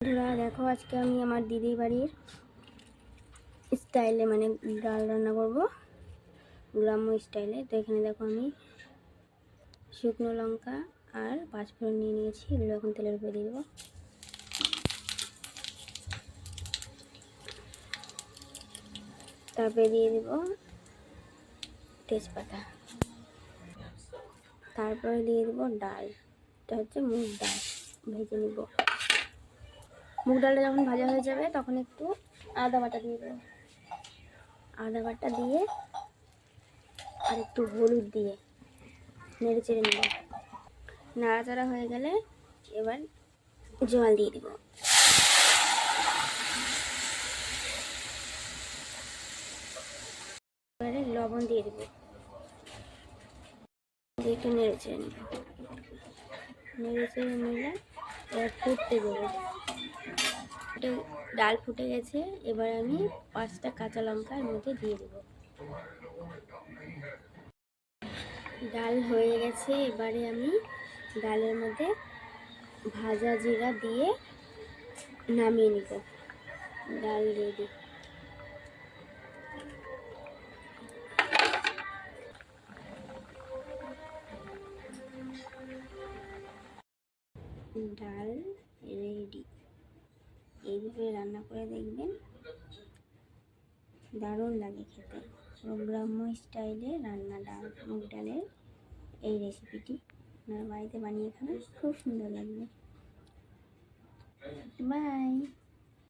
বন্ধুরা, দেখো আজকে আমি আমার দিদির বাড়ির স্টাইলে মানে ডাল রান্না করব, গ্রাম্য স্টাইলে তো এখানে দেখো আমি শুকনো লঙ্কা আর পাঁচফোড়ন নিয়ে নিয়েছি, এগুলো এখন তেলের উপরে দিয়ে দেবো। তারপরে দিয়ে দেব তেজপাতা। তারপরে দিয়ে দেবো ডাল, এটা হচ্ছে মুগ ডাল, ভেজে নেব। মুগ ডালটা যখন ভাজা হয়ে যাবে, তখন একটু আদা বাটা দিয়ে দেবো। আদা বাটা দিয়ে আর একটু হলুদ দিয়ে নেড়ে চেড়ে নেব। নাড়াচাড়া হয়ে গেলে এবার জল দিয়ে দেবো। এবারে লবণ দিয়ে দেবো। একটু নেড়ে চেড়ে নেব। নেড়ে চেড়ে নিলে এবার ফুটতে দেবো। ফুটে, ডাল ফুটে গেছে, এবার আমি পাঁচটা কাঁচা লঙ্কা এর মধ্যে দিয়ে দেবো। ডাল হয়ে গেছে, এবারে আমি ডালের মধ্যে ভাজা জিরা দিয়ে নামিয়ে নিব। ডাল দিই। ডাল রেডি। এইভাবে রান্না করে দেখবেন। দারুণ লাগে খেতে। গ্রাম্য স্টাইলে রান্না ডাল মুগ ডালের এই রেসিপিটি আপনার বাড়িতে বানিয়ে খাবেন। খুব সুন্দর লাগবে। বাই